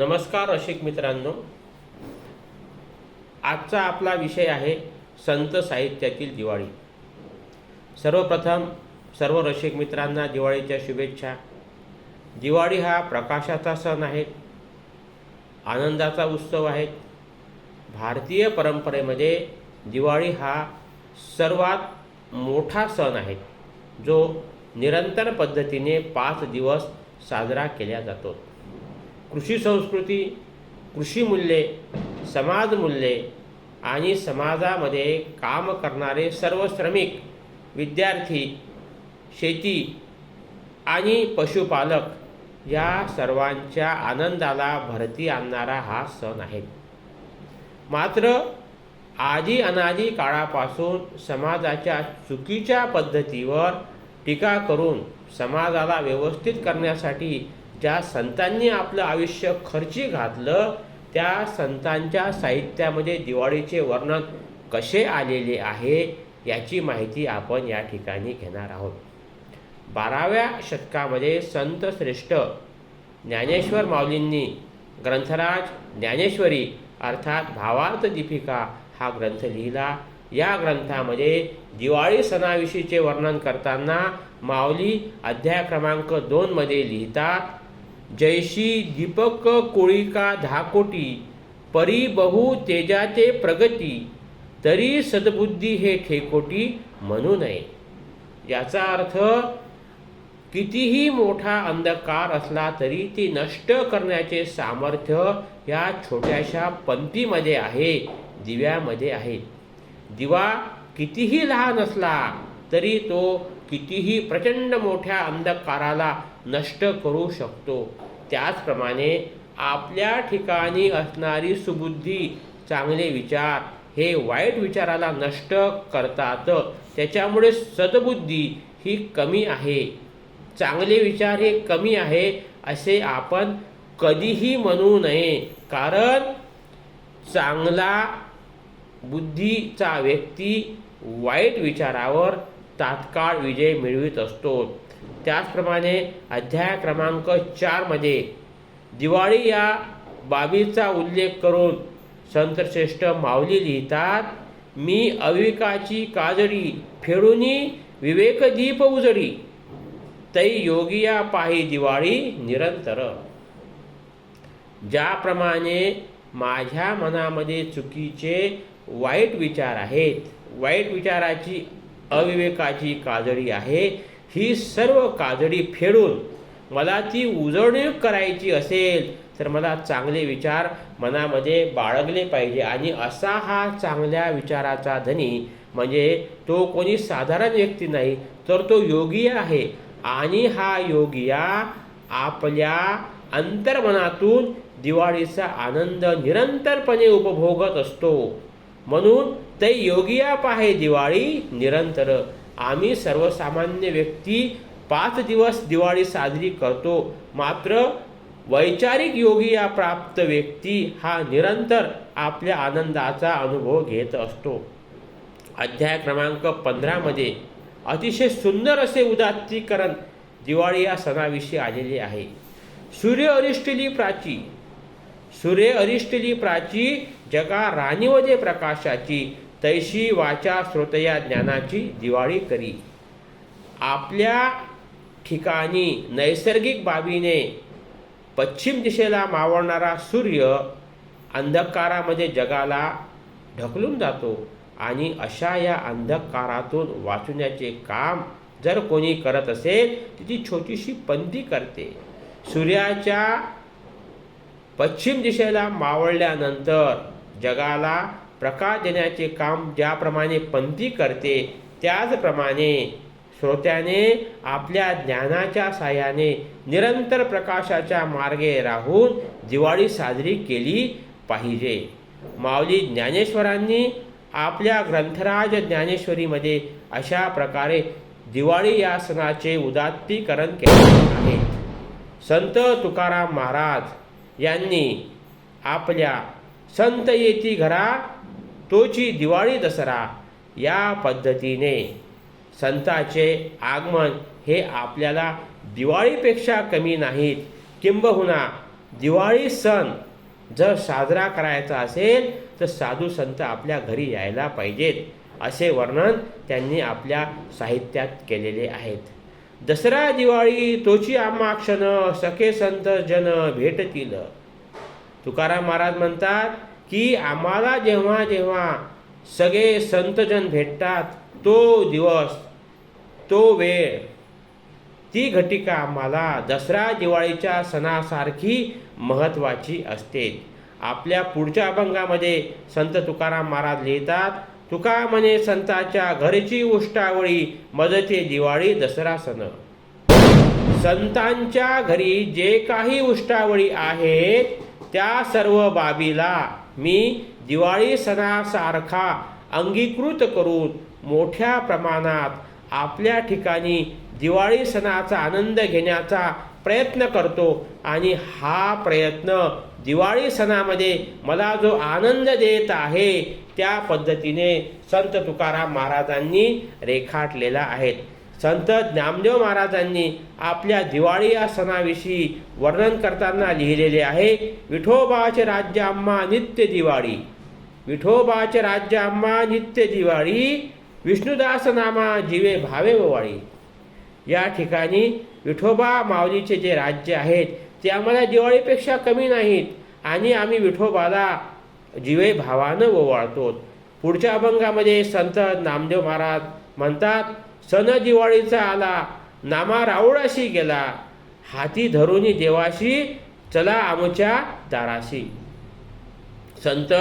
नमस्कार रसिक मित्रांनो. आजचा आपला विषय आहे संत साहित्यातील दिवाळी. सर्वप्रथम सर्व रसिक मित्रांना दिवाळीच्या शुभेच्छा. दिवाळी हा प्रकाशाचा सण आहे. आनंदाचा उत्सव आहे. भारतीय परंपरेमध्ये दिवाळी हा सर्वात मोठा सण आहे. जो निरंतर पद्धतीने पाच दिवस साजरा केला जातो. कृषी संस्कृती कृषी मूल्ये समाज मूल्ये आणि समाजामध्ये काम करणारे सर्व श्रमिक विद्यार्थी शेती आणि पशुपालक या सर्वांच्या आनंदाला भरती आणणारा हा सण आहे मात्र आधी अनादी काळापासून समाजाच्या चुकीच्या पद्धतीवर टीका करून समाजाला व्यवस्थित करण्यासाठी ज्या संतांनी आपलं आयुष्य खर्ची घातलं त्या संतांच्या साहित्यामध्ये दिवाळीचे वर्णन कसे आलेले आहे याची माहिती आपण या ठिकाणी घेणार आहोत. बाराव्या शतकामध्ये संत श्रेष्ठ ज्ञानेश्वर माऊलींनी ग्रंथराज ज्ञानेश्वरी अर्थात भावार्थ दीपिका हा ग्रंथ लिहिला. या ग्रंथामध्ये दिवाळी सणाविषयीचे वर्णन करताना माऊली अध्याय क्रमांक दोनमध्ये लिहितात जैशी दीपक कोळिका धाकोटी परी बहु तेजाचे प्रगती तरी सद्बुद्धी हे ठेकोटी म्हणू नये. याचा अर्थ कितीही मोठा अंधकार असला तरी ती नष्ट करण्याचे सामर्थ्य या छोट्याशा पंतीमध्ये आहे दिव्यामध्ये आहे. दिवा कितीही लहान असला तरी तो कितीही प्रचंड मोठ्या अंधकाराला नष्ट करू शकतो. त्याचप्रमाणे आपल्या ठिकाणी असणारी सुबुद्धी चांगले विचार हे वाईट विचाराला नष्ट करतात. त्याच्यामुळे सद्बुद्धी ही कमी आहे. चांगले विचार हे कमी आहे असे आपण कधीही म्हणू नये. कारण चांगला बुद्धीचा व्यक्ती वाईट विचारावर तात्काळ विजय मिळवित असतो. त्याचप्रमाणे अध्याय क्रमांक चारमध्ये दिवाळी या बाबीचा उल्लेख करून संतश्रेष्ठ माऊली लिहितात मी अविवेकाची काजडी फेडूनी विवेकदीप उजडी तै योगिया पाही दिवाळी निरंतर. ज्याप्रमाणे माझ्या मनामध्ये चुकीचे वाईट विचार आहेत वाईट विचाराची अविवेकाची काजळी आहे ही सर्व काजडी फेडून मला ती उजळणीक करायची असेल तर मला चांगले विचार मनामध्ये बाळगले पाहिजे. आणि असा हा चांगल्या विचाराचा धनी म्हणजे तो कोणी साधारण व्यक्ती नाही तर तो योगी आहे. आणि हा योगिया आपल्या अंतर्मनातून दिवाळीचा आनंद निरंतरपणे उपभोगत असतो. म्हणून ते योगिया पाहे दिवाळी निरंतर. आम्ही सर्वसामान्य व्यक्ती पाच दिवस दिवाळी साजरी करतो. मात्र वैचारिक योगी या प्राप्त व्यक्ती हा निरंतर आपल्या आनंदाचा अनुभव घेत असतो. अध्याय क्रमांक पंधरामध्ये अतिशय सुंदर असे उदात्तीकरण दिवाळी या सणाविषयी आलेले आहे. सूर्य अरिष्टली प्राची सूर्य अरिष्टली प्राची जगा राणीवदे प्रकाशाची तैशी वाचा श्रोतया ज्ञानाची दिवाळी करी. आपल्या ठिकाणी नैसर्गिक बाबीने पश्चिम दिशेला मावळणारा सूर्य अंधकारामध्ये जगाला ढकलून जातो आणि अशा या अंधकारातून वाचवण्याचे काम जर कोणी करत असेल तिची छोटीशी पंथी करते. सूर्याच्या पश्चिम दिशेला मावळल्यानंतर जगाला प्रकाश देण्याचे काम ज्याप्रमाणे पंथी करते त्याचप्रमाणे श्रोत्याने आपल्या ज्ञानाच्या साह्याने निरंतर प्रकाशाच्या मार्गे राहून दिवाळी साजरी केली पाहिजे. माऊली ज्ञानेश्वरांनी आपल्या ग्रंथराज ज्ञानेश्वरीमध्ये अशा प्रकारे दिवाळी या सणाचे उदात्तीकरण केले आहे. संत तुकाराम महाराज यांनी आपल्या संत येती घरा तोची दिवाळी दसरा या पद्धतीने संताचे आगमन हे आपल्याला दिवाळीपेक्षा कमी नाहीत. किंबहुना दिवाळी सण जर साजरा करायचा असेल तर साधू संत आपल्या घरी यायला पाहिजेत असे वर्णन त्यांनी आपल्या साहित्यात केलेले आहेत. दसरा दिवाळी तोची आम्हा क्षण सखे संत जन भेटतील. तुकाराम महाराज म्हणतात की आम्हाला जेव्हा जेव्हा सगळे संतजन भेटतात तो दिवस तो वेळ ती घटिका आम्हाला दसरा दिवाळीच्या सणासारखी महत्त्वाची असते. आपल्या पुढच्या अभंगामध्ये संत तुकाराम महाराज लिहितात तुका म्हणे संताच्या घरची उष्टावळी मदते दिवाळी दसरा सण. संतांच्या घरी जे काही उष्टावळी आहेत त्या सर्व बाबीला मी दिवाळी सणासारखा अंगीकृत करून मोठ्या प्रमाणात आपल्या ठिकाणी दिवाळी सणाचा आनंद घेण्याचा प्रयत्न करतो. आणि हा प्रयत्न दिवाळी सणामध्ये मला जो आनंद देत आहे त्या पद्धतीने संत तुकाराम महाराजांनी रेखाटलेला आहेत संत ज्ञामदेव महाराजांनी आपल्या दिवाळी या सणाविषयी वर्णन करताना लिहिलेले आहे विठोबाचे राज्य आम्हा नित्य दिवाळी. विठोबाचे राज्य आम्हा नित्य दिवाळी विष्णुदास नामा जीवे भावे ववाळी या ठिकाणी विठोबा माऊलीचे जे राज्य आहेत ते आम्हाला दिवाळीपेक्षा कमी नाहीत आणि आम्ही विठोबाला जीवे भावानं ओवाळतो पुढच्या अभंगामध्ये संत नामदेव महाराज म्हणतात सण दिवाळीचा आला नामा राऊळाशी गेला हाती धरून देवाशी चला आमच्या दाराशी. संत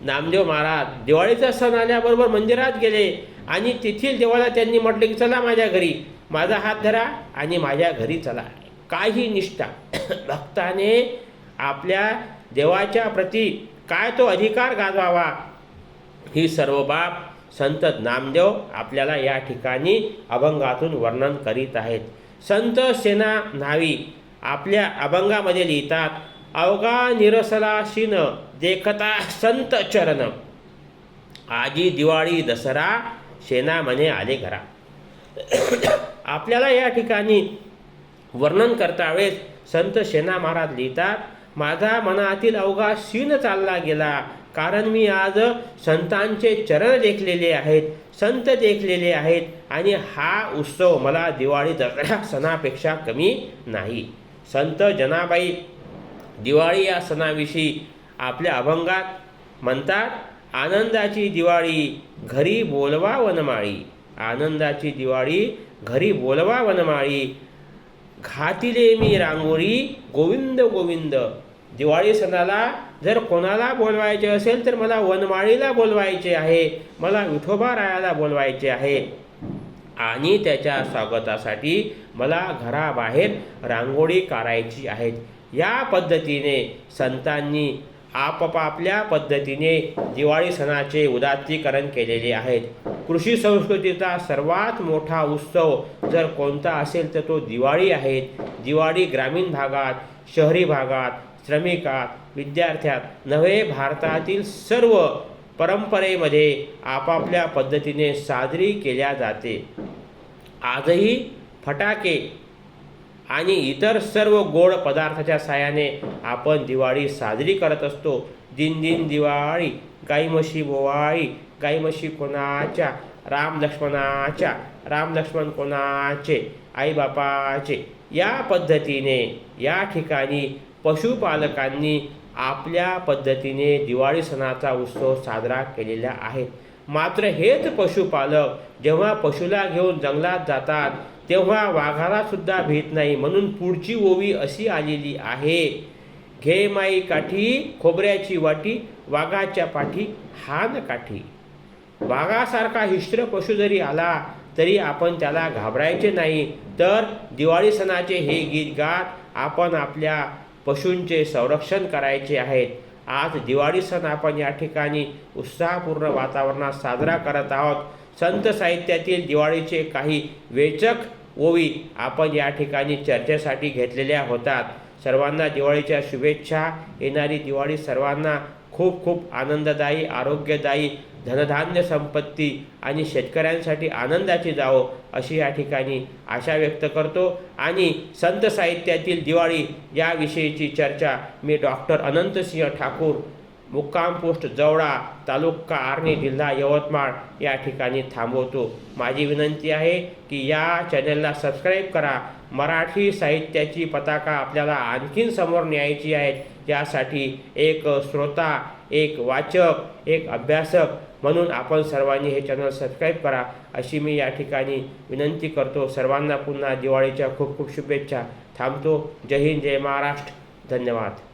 नामदेव महाराज दिवाळीचा सण आल्याबरोबर मंदिरात गेले आणि तेथील देवाला त्यांनी म्हटले की चला माझ्या घरी माझा हात धरा आणि माझ्या घरी चला. काही निष्ठा भक्ताने आपल्या देवाच्या प्रती काय तो अधिकार गाजवावा ही सर्व बाब संत नामदेव आपल्याला या ठिकाणी अभंगातून वर्णन करीत आहेत. संत सेना न्हावी. आपल्या अभंगामध्ये लिहितात अवघा निरसला शिन देखता संत चरण. आजी दिवाळी दसरा सेना म्हणे आले घरा. आपल्याला या ठिकाणी वर्णन करता वेळेस संत सेना महाराज लिहितात माझा मनातील अवघा शीन चालला गेला. कारण मी आज संतांचे चरण देखलेले आहेत संत देखलेले आहेत आणि हा उत्सव मला दिवाळी दसऱ्या सणापेक्षा कमी नाही. संत जनाबाई दिवाळी या सणाविषयी आपल्या अभंगात म्हणतात आनंदाची दिवाळी घरी बोलवा वनमाळी आनंदाची दिवाळी घरी बोलवा वनमाळी घातिले मी रांगोळी गोविंद गोविंद. दिवाळी सणाला जर कोणाला बोलवायचे असेल तर मला वनमाळीला बोलवायचे आहे. मला विठोबा रायाला बोलवायचे आहे. आणि त्याच्या स्वागतासाठी मला घराबाहेर रांगोळी काढायची आहेत. या पद्धतीने संतांनी आपापल्या पद्धतीने दिवाळी सणाचे उदात्तीकरण केलेले आहेत. कृषी संस्कृतीचा सर्वात मोठा उत्सव जर कोणता असेल तर तो दिवाळी आहे. दिवाळी ग्रामीण भागात शहरी भागात श्रमिकात विद्यार्थ्यात नव्हे भारतातील सर्व परंपरेमध्ये आपापल्या पद्धतीने साजरी केल्या जाते. आजही फटाके आणि इतर सर्व गोड पदार्थाच्या साहाय्याने आपण दिवाळी साजरी करत असतो. दिन दिन दिवाळी गाई म्हशी बोवाळी गाई म्हशी कोणाच्या राम लक्ष्मणाच्या राम लक्ष्मण कोणाचे आईबापाचे या पद्धतीने या ठिकाणी पशुपालकांनी आपल्या पद्धतीने दिवाळी सणाचा उत्सव साजरा केलेला आहे. मात्र हेच पशुपालक जेव्हा पशुला घेऊन जंगलात जातात तेव्हा वाघाला सुद्धा भीत नाही. म्हणून पुढची ओवी अशी आलेली आहे घे माई काठी खोबऱ्याची वाटी वाघाच्या पाठी हान काठी. वाघासारखा हिस्त्र पशु जरी आला तरी आपण त्याला घाबरायचे नाही. तर दिवाळी सणाचे हे गीत गात आपण आपल्या पशूंचे संरक्षण करायचे आहेत. आज दिवाळी सण आपण या ठिकाणी उत्साहपूर्ण वातावरणात साजरा करत आहोत. संत साहित्यातील दिवाळीचे काही वेचक ओवी आपण या ठिकाणी चर्चेसाठी घेतलेल्या होतात. सर्वांना दिवाळीच्या शुभेच्छा. येणारी दिवाळी सर्वांना खूप खूप आनंददायी आरोग्यदायी धनधान्य संपत्ती आणि शेतकऱ्यांसाठी आनंदाची जावो अशी या ठिकाणी आशा व्यक्त करतो. आणि संत साहित्यातील दिवाळी याविषयीची चर्चा मी डॉक्टर अनंतसिंह ठाकूर मुक्काम पोस्ट जवळा तालुका आर्णी जिल्हा यवतमाळ या ठिकाणी थांबवतो. माझी विनंती आहे की या चॅनलला सबस्क्राईब करा. मराठी साहित्याची पताका आपल्याला आणखीन समोर न्यायची आहे यासाठी एक श्रोता एक वाचक एक अभ्यासक म्हणून आपण सर्वांनी हे चॅनल सबस्क्राईब करा. अशी मी या ठिकाणी विनंती करतो. सर्वांना पुन्हा दिवाळीच्या खूप खूप शुभेच्छा. थांबतो. जय हिंद जय महाराष्ट्र. धन्यवाद.